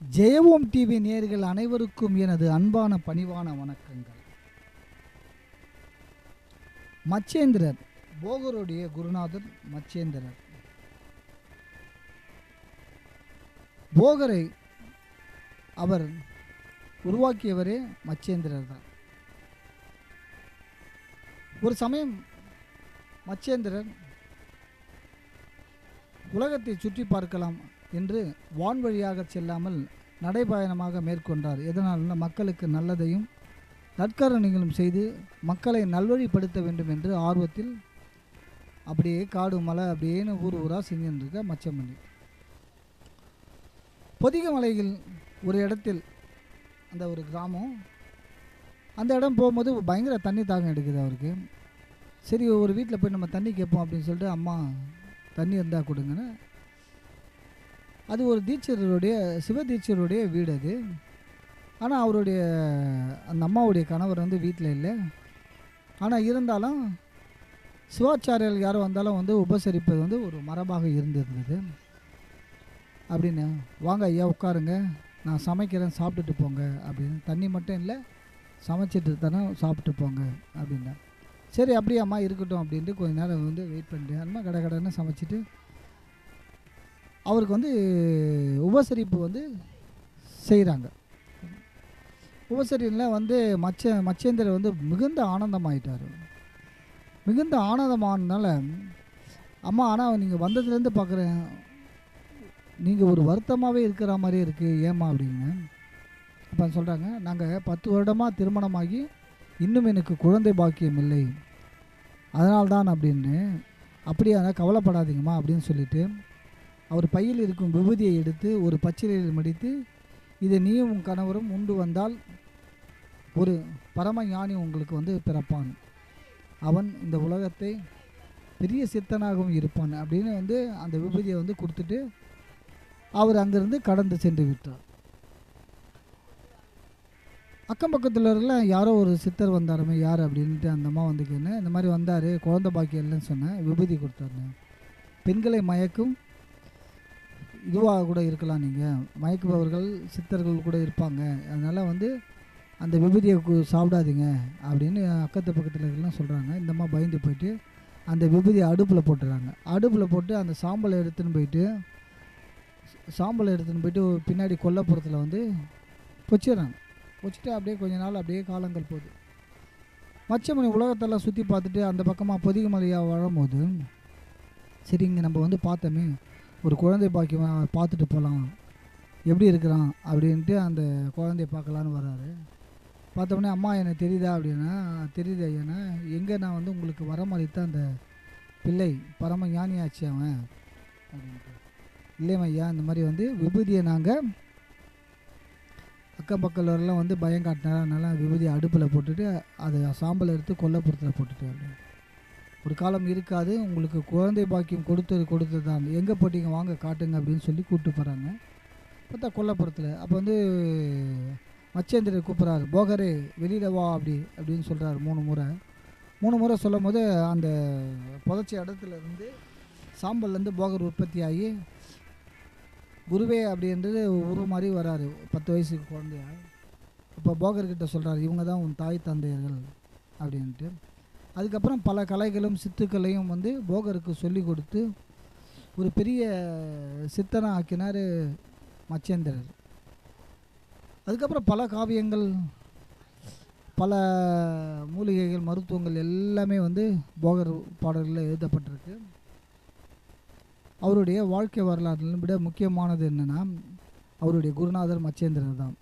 ஜெயவோம் TV நேர்கள் அனைவருக்கும் எனது அன்பான பணிவான வணக்கங்கள். மச்சேந்திரர் போகருடைய குருநாதர் மச்சேந்திரர். போகரை அவர் உருவாக்கியவரே மச்சேந்திரர் தான். ஒரு சமயம் மச்சேந்திரன் உலகத்தை சுற்றி பார்க்கலாம் என்று வான் வழியாக செல்லாமல் நடைபயணமாக மேற்கொண்டார். இதனால் மக்களுக்கு நல்லதையும் நற்கரணிகளும் செய்து மக்களை நல்வழிப்படுத்த வேண்டும் என்று ஆர்வத்தில் அப்படியே காடு மலை அப்படியேனு ஊர் ஊராக செஞ்சுட்டு இருக்க மச்சமல்லி. பொதிக மலையில் ஒரு இடத்தில் அந்த ஒரு கிராமம் அந்த இடம் போகும்போது பயங்கர தண்ணி தாகம் எடுக்குது அவருக்கு. சரி ஒரு வீட்டில் போய் நம்ம தண்ணி கேட்போம் அப்படின்னு சொல்லிட்டு அம்மா தண்ணி இருந்தால் கொடுங்கன்னு அது ஒரு தீட்சருடைய சிவதீட்சருடைய வீடு அது. ஆனால் அவருடைய அந்த அம்மாவுடைய கணவர் வந்து வீட்டில் இல்லை. ஆனால் இருந்தாலும் சிவாச்சாரியர்கள் யாரும் வந்தாலும் வந்து உபசரிப்பது வந்து ஒரு மரபாக இருந்திருந்தது. அப்படின்னு வாங்க ஐயா உட்காருங்க. நான் சமைக்கிறேன் சாப்பிட்டுட்டு போங்க. அப்படின்னு. தண்ணி மட்டும் இல்லை சமைச்சிட்டு தானே சாப்பிட்டு போங்க அப்படின்னா. சரி அப்படியே அம்மா இருக்கட்டும் அப்படின்ட்டு கொஞ்ச நேரம் வந்து வெயிட் பண்ணிட்டு அம்மா கடை கடைன்னு சமைச்சிட்டு அவருக்கு வந்து உபசரிப்பு வந்து செய்கிறாங்க உபசரிப்பில் வந்து மச்ச மச்சேந்திரர் வந்து மிகுந்த ஆனந்தமாயிட்டார். மிகுந்த ஆனந்தமானதுனால அம்மா ஆனால் நீங்கள் வந்ததுலேருந்து பார்க்குறேன் நீங்கள் ஒரு வருத்தமாகவே இருக்கிற மாதிரியே இருக்குது ஏம்மா? அப்படின்னு. அப்போ சொல்கிறாங்க நாங்கள் பத்து வருடமாக திருமணமாகி இன்னும் எனக்கு குழந்தை பாக்கியம் இல்லை. அதனால்தான் அப்படின்னு. அப்படியே கவலைப்படாதீங்கம்மா அப்படின்னு சொல்லிவிட்டு அவர் பையில் இருக்கும் விபூதியை எடுத்து ஒரு பச்சிலையில் மடித்து இதை நீயும் உன் கணவரும் உண்டு வந்தால் ஒரு பரம ஞானி உங்களுக்கு வந்து பிறப்பான். அவன் இந்த உலகத்தை பெரிய சித்தனாகவும் இருப்பான் அப்படின்னு வந்து அந்த விபூதியை வந்து கொடுத்துட்டு அவர் அங்கேருந்து கடந்து சென்று விட்டார். அக்கம் பக்கத்தில் இருக்கலாம் யாரோ ஒரு சித்தர் வந்தாருமே யார்? அப்படின்ட்டு அந்த அம்மா வந்து கேட்டேன். இந்த மாதிரி வந்தார் குழந்தை பாக்கி இல்லைன்னு சொன்னேன். விபூதி கொடுத்தாருன்னு. பெண்களை மயக்கும் இதுவாக கூட இருக்கலாம் நீங்கள் மயக்குபவர்கள் சித்தர்கள் கூட இருப்பாங்க. அதனால் வந்து அந்த விபூதியை கு- சாப்பிடாதீங்க அப்படின்னு அக்கத்து பக்கத்தில் இருக்கலாம் சொல்கிறாங்க இந்த மாதிரி பயந்து போயிட்டு அந்த விபூதியை அடுப்பில் போட்டுறாங்க. அடுப்பில் போட்டு அந்த சாம்பலை எடுத்துன்னு போயிட்டு சாம்பலை எடுத்துன்னு போயிட்டு பின்னாடி கொல்லப்புறத்தில் வந்து பொச்சிடுறாங்க. வச்சுட்டு அப்படியே கொஞ்ச நாள் அப்படியே காலங்கள் போகுது. மச்சமணி உலகத்தெல்லாம் சுற்றி பார்த்துட்டு அந்த பக்கமாக பொதிகமலையாக வரும்போது சரி இங்கே நம்ம வந்து பார்த்தோமே ஒரு குழந்தை பாக்கியம் பார்த்துட்டு போகலாம் எப்படி இருக்கிறான் அப்படின்ட்டு அந்த குழந்தைய பார்க்கலான்னு வர்றாரு. பார்த்தோன்னே அம்மா எனக்கு தெரியுதா? அப்படின்னா தெரியுது ஐயானா எங்கே நான் வந்து உங்களுக்கு வரமளித்த அந்த பிள்ளை பரம ஞானியாச்சு அவன். அப்படின்ட்டு. இல்லைம்மா ஐயா இந்த மாதிரி வந்து விபூதியை நாங்கள் அக்கம் பக்கம்லாம் வந்து பயம் காட்டினாரா. அதனால விபூதியை அடுப்பில் போட்டுட்டு அதை சாம்பலை எடுத்து கொல்லப்புறத்தில் போட்டுட்டு அப்படின்னு ஒரு காலம் இருக்காது. உங்களுக்கு குழந்தை பாக்கியம் கொடுத்தது கொடுத்தது தான் எங்கே போட்டிங்க? வாங்க காட்டுங்க அப்படின்னு சொல்லி கூப்பிட்டு போகிறாங்க பார்த்தா கொல்லப்புறத்தில். அப்போ வந்து மச்சேந்திரர் கூப்பிட்றாரு. போகரே வெளியில் வா அப்படி அப்படின்னு சொல்கிறாரு மூணு முறை. மூணு முறை சொல்லும் போது அந்த புதைச்ச இடத்துல இருந்து சாம்பல்லேருந்து போகர் உற்பத்தி ஆகி குருவே அப்படின்றது உருவ மாதிரி வராரு. பத்து வயசுக்கு குழந்தையா. அப்போ போகர்கிட்ட சொல்கிறாரு இவங்க தான் உன் தாய் தந்தையர்கள். அப்படின்ட்டு. அதுக்கப்புறம் பல கலைகளும் சித்துக்களையும் வந்து போகருக்கு சொல்லி கொடுத்து ஒரு பெரிய சித்தனை ஆக்கினார் மச்சேந்திரர். அதுக்கப்புறம் பல காவியங்கள் பல மூலிகைகள் மருத்துவங்கள் எல்லாமே வந்து போகர் பாடல்களில் எழுதப்பட்டிருக்கு. அவருடைய வாழ்க்கை வரலாற்றில் விட முக்கியமானது என்னென்னா அவருடைய குருநாதர் மச்சேந்திரர் தான்.